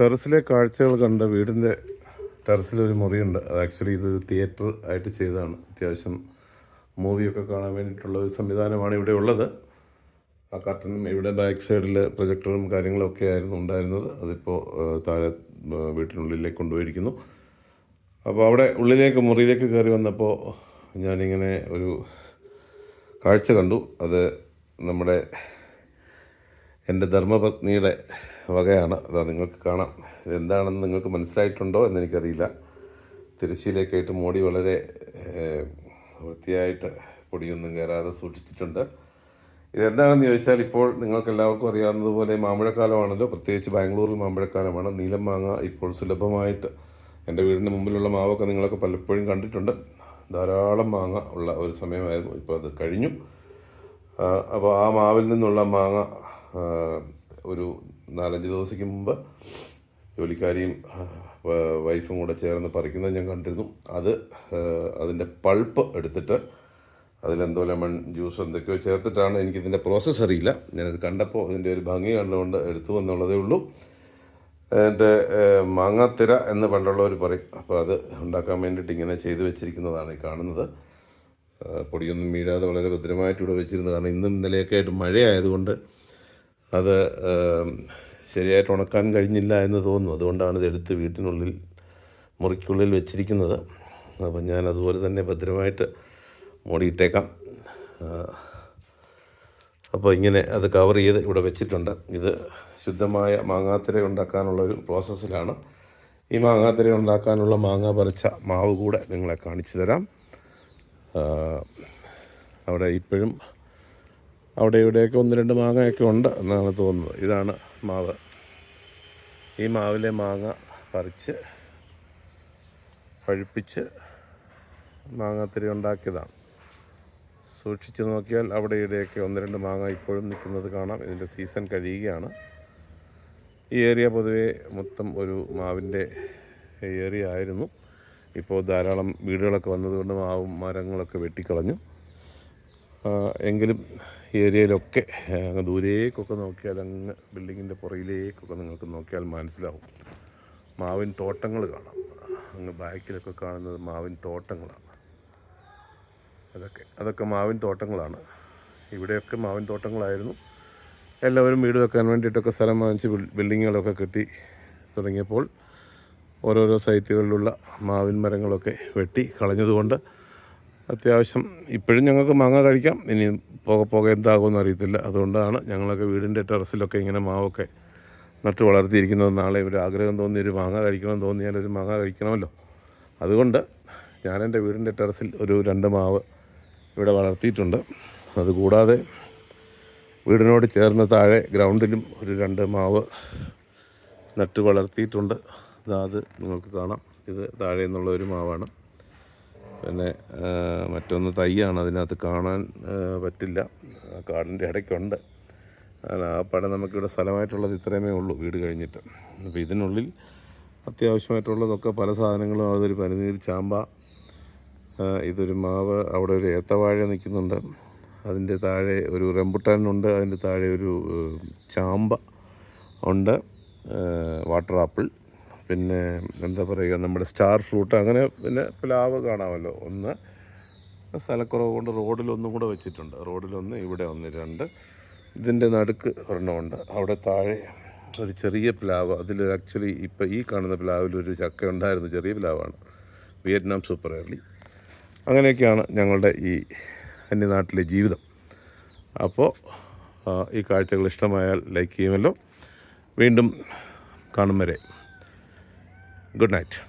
ടെറസിലെ കാഴ്ചകൾ കണ്ട വീടിന്റെ ടെറസിലൊരു മുറിയുണ്ട്. അത് ആക്ച്വലി ഇത് തിയേറ്റർ ആയിട്ട് ചെയ്തതാണ്. അത്യാവശ്യം മൂവിയൊക്കെ കാണാൻ വേണ്ടിയിട്ടുള്ള ഒരു സംവിധാനമാണ് ഇവിടെ ഉള്ളത്. ആ കർട്ടനും ഇവിടെ ബാക്ക് സൈഡിൽ പ്രൊജക്ടറും കാര്യങ്ങളൊക്കെ ആയിരുന്നു ഉണ്ടായിരുന്നത്. അതിപ്പോൾ താഴെ വീട്ടിനുള്ളിലേക്ക് കൊണ്ടുപോയിരിക്കുന്നു. അപ്പോൾ അവിടെ ഉള്ളിലേക്ക് മുറിയിലേക്ക് കയറി വന്നപ്പോൾ ഞാനിങ്ങനെ ഒരു കാഴ്ച കണ്ടു. അത് നമ്മുടെ എന്റെ ധർമ്മപത്നിയുടെ വകയാണ്. അതാ നിങ്ങൾക്ക് കാണാം. ഇതെന്താണെന്ന് നിങ്ങൾക്ക് മനസ്സിലായിട്ടുണ്ടോ എന്നെനിക്കറിയില്ല. തിരശ്ശീലേക്കായിട്ട് മോടി വളരെ വൃത്തിയായിട്ട് പൊടിയൊന്നും കയറാതെ സൂക്ഷിച്ചിട്ടുണ്ട്. ഇതെന്താണെന്ന് ചോദിച്ചാൽ ഇപ്പോൾ നിങ്ങൾക്ക് എല്ലാവർക്കും അറിയാവുന്നതുപോലെ മാമ്പഴക്കാലമാണല്ലോ. പ്രത്യേകിച്ച് ബാംഗ്ലൂരിൽ മാമ്പഴക്കാലമാണ്. നീലം മാങ്ങ ഇപ്പോൾ സുലഭമായിട്ട് എന്റെ വീടിന്റെ മുമ്പിലുള്ള മാവൊക്കെ നിങ്ങളൊക്കെ പലപ്പോഴും കണ്ടിട്ടുണ്ട്. ധാരാളം മാങ്ങ ഉള്ള ഒരു സമയമായിരുന്നു. ഇപ്പോൾ അത് കഴിഞ്ഞു. അപ്പോൾ ആ മാവിൽ നിന്നുള്ള മാങ്ങ ഒരു നാലഞ്ച് ദിവസത്തേക്ക് മുമ്പ് ജോലിക്കാരിയും വൈഫും കൂടെ ചേർന്ന് പറിക്കുന്നത് ഞാൻ കണ്ടിരുന്നു. അത് അതിന്റെ പൾപ്പ് എടുത്തിട്ട് അതിലെന്തോ ലെമൺ ജ്യൂസ് എന്തൊക്കെയോ ചേർത്തിട്ടാണ് എനിക്കിതിന്റെ പ്രോസസ്സ് അറിയില്ല. ഞാനത് കണ്ടപ്പോൾ അതിന്റെ ഒരു ഭംഗി കണ്ടുകൊണ്ട് എടുത്തു എന്നുള്ളതേ ഉള്ളൂ. എന്റെ മാങ്ങാത്തിര എന്ന് പണ്ടുള്ളവർ പറയും. അപ്പോൾ അത് ഉണ്ടാക്കാൻ വേണ്ടിയിട്ട് ഇങ്ങനെ ചെയ്തു വെച്ചിരിക്കുന്നതാണ് ഈ കാണുന്നത്. പൊടിയൊന്നും വീഴാതെ വളരെ ഭദ്രമായിട്ട് ഇവിടെ വെച്ചിരുന്നു കാരണം ഇന്നും ഇന്നലെയൊക്കെ ആയിട്ട് മഴയായതുകൊണ്ട് അത് ശരിയായിട്ട് ഉണക്കാൻ കഴിഞ്ഞില്ല എന്ന് തോന്നുന്നു. അതുകൊണ്ടാണ് ഇത് എടുത്ത് വീട്ടിനുള്ളിൽ മുറിക്കുള്ളിൽ വെച്ചിരിക്കുന്നത്. അപ്പം ഞാൻ അതുപോലെ തന്നെ ഭദ്രമായിട്ട് മൂടിയിട്ടേക്കാം. അപ്പോൾ ഇങ്ങനെ അത് കവർ ചെയ്ത് ഇവിടെ വെച്ചിട്ടുണ്ട്. ഇത് ശുദ്ധമായ മാങ്ങാത്തിര ഉണ്ടാക്കാനുള്ള ഒരു പ്രോസസ്സിലാണ്. ഈ മാങ്ങാത്തിര ഉണ്ടാക്കാനുള്ള മാങ്ങ പറിച്ച മാവ് കൂടെ നിങ്ങളെ കാണിച്ചു തരാം. അവിടെ ഇപ്പോഴും അവിടെ ഇവിടെയൊക്കെ ഒന്ന് രണ്ട് മാങ്ങയൊക്കെ ഉണ്ട് എന്നാണ് തോന്നുന്നത്. ഇതാണ് മാവ്. ഈ മാവിലെ മാങ്ങ പറിച്ച് പഴുപ്പിച്ച് മാങ്ങാത്തിരി ഉണ്ടാക്കിയതാണ്. സൂക്ഷിച്ച് നോക്കിയാൽ അവിടെ ഇവിടെയൊക്കെ ഒന്ന് രണ്ട് മാങ്ങ ഇപ്പോഴും നിൽക്കുന്നത് കാണാം. ഇതിന്റെ സീസൺ കഴിയുകയാണ്. ഈ ഏരിയ പൊതുവെ മൊത്തം ഒരു മാവിന്റെ ഏരിയ ആയിരുന്നു. ഇപ്പോൾ ധാരാളം വീടുകളൊക്കെ വന്നതുകൊണ്ട് മാവും മരങ്ങളൊക്കെ വെട്ടിക്കളഞ്ഞു. എങ്കിലും ഏരിയയിലൊക്കെ അങ്ങ് ദൂരേക്കൊക്കെ നോക്കിയാൽ അങ്ങ് ബിൽഡിങ്ങിന്റെ പുറയിലേക്കൊക്കെ നിങ്ങൾക്ക് നോക്കിയാൽ മനസ്സിലാവും. മാവിൻ തോട്ടങ്ങൾ കാണാം. അങ്ങ് ബാക്കിലൊക്കെ കാണുന്നത് മാവിൻ തോട്ടങ്ങളാണ്. അതൊക്കെ അതൊക്കെ മാവിൻ തോട്ടങ്ങളാണ്. ഇവിടെയൊക്കെ മാവിൻ തോട്ടങ്ങളായിരുന്നു. എല്ലാവരും വീട് വെക്കാൻ വേണ്ടിയിട്ടൊക്കെ സ്ഥലം വാങ്ങിച്ച് ബിൽ- ബിൽഡിങ്ങുകളൊക്കെ കെട്ടി തുടങ്ങിയപ്പോൾ ഓരോരോ സൈറ്റുകളിലുള്ള മാവിൻ മരങ്ങളൊക്കെ വെട്ടി കളഞ്ഞതുകൊണ്ട് അത്യാവശ്യം ഇപ്പോഴും ഞങ്ങൾക്ക് മാങ്ങ കഴിക്കാം. ഇനി പോകെ പോകെ എന്താകുമെന്ന് അറിയത്തില്ല. അതുകൊണ്ടാണ് ഞങ്ങളൊക്കെ വീടിന്റെ ടെറസിലൊക്കെ ഇങ്ങനെ മാവൊക്കെ നട്ട് വളർത്തിയിരിക്കുന്നത്. നാളെ ഒരു ആഗ്രഹം തോന്നി ഒരു മാങ്ങ കഴിക്കണമെന്ന് തോന്നിയാൽ ഒരു മാങ്ങ കഴിക്കണമല്ലോ. അതുകൊണ്ട് ഞാൻ വീടിന്റെ ടെറസിൽ ഒരു രണ്ട് മാവ് ഇവിടെ വളർത്തിയിട്ടുണ്ട്. അതുകൂടാതെ വീടിനോട് ചേർന്ന് താഴെ ഗ്രൗണ്ടിലും ഒരു രണ്ട് മാവ് നട്ട് വളർത്തിയിട്ടുണ്ട്. അത് നിങ്ങൾക്ക് കാണാം. ഇത് താഴെ നിന്നുള്ള ഒരു മാവാണ്. പിന്നെ മറ്റൊന്ന് തൈയാണ്. അതിനകത്ത് കാണാൻ പറ്റില്ല. കാടിന്റെ ഇടയ്ക്കുണ്ട്. ആ പടം നമുക്കിവിടെ സ്ഥലമായിട്ടുള്ളത് ഇത്രയുമേ ഉള്ളൂ വീട് കഴിഞ്ഞിട്ട്. അപ്പോൾ ഇതിനുള്ളിൽ അത്യാവശ്യമായിട്ടുള്ളതൊക്കെ പല സാധനങ്ങളും അതൊരു പനിനീർ ചാമ്പ ഇതൊരു മാവ് അവിടെ ഒരു ഏത്തവാഴ നിൽക്കുന്നുണ്ട്. അതിന്റെ താഴെ ഒരു റെമ്പുട്ടാനുണ്ട് അതിന്റെ താഴെ ഒരു ചാമ്പ ഉണ്ട് വാട്ടർ ആപ്പിൾ. പിന്നെ എന്താ പറയുക നമ്മുടെ സ്റ്റാർ ഫ്രൂട്ട് അങ്ങനെ പിന്നെ പ്ലാവ് കാണാമല്ലോ. ഒന്ന് സ്ഥലക്കുറവ് കൊണ്ട് റോഡിലൊന്നും കൂടെ വെച്ചിട്ടുണ്ട്. റോഡിലൊന്ന് ഇവിടെ ഒന്ന് രണ്ട്. ഇതിന്റെ നടുക്ക് ഒരെണ്ണമുണ്ട്. അവിടെ താഴെ ഒരു ചെറിയ പ്ലാവ്. അതിൽ ആക്ച്വലി ഇപ്പോൾ ഈ കാണുന്ന പ്ലാവിൽ ഒരു ചക്ക ഉണ്ടായിരുന്നു. ചെറിയ പ്ലാവാണ്. വിയറ്റ്നാം സൂപ്പർ എയർലി അങ്ങനെയൊക്കെയാണ് ഞങ്ങളുടെ ഈ അന്യനാട്ടിലെ ജീവിതം. അപ്പോൾ ഈ കാഴ്ചകൾ ഇഷ്ടമായാൽ ലൈക്ക് ചെയ്യുമല്ലോ. വീണ്ടും കാണും വരെ. Good night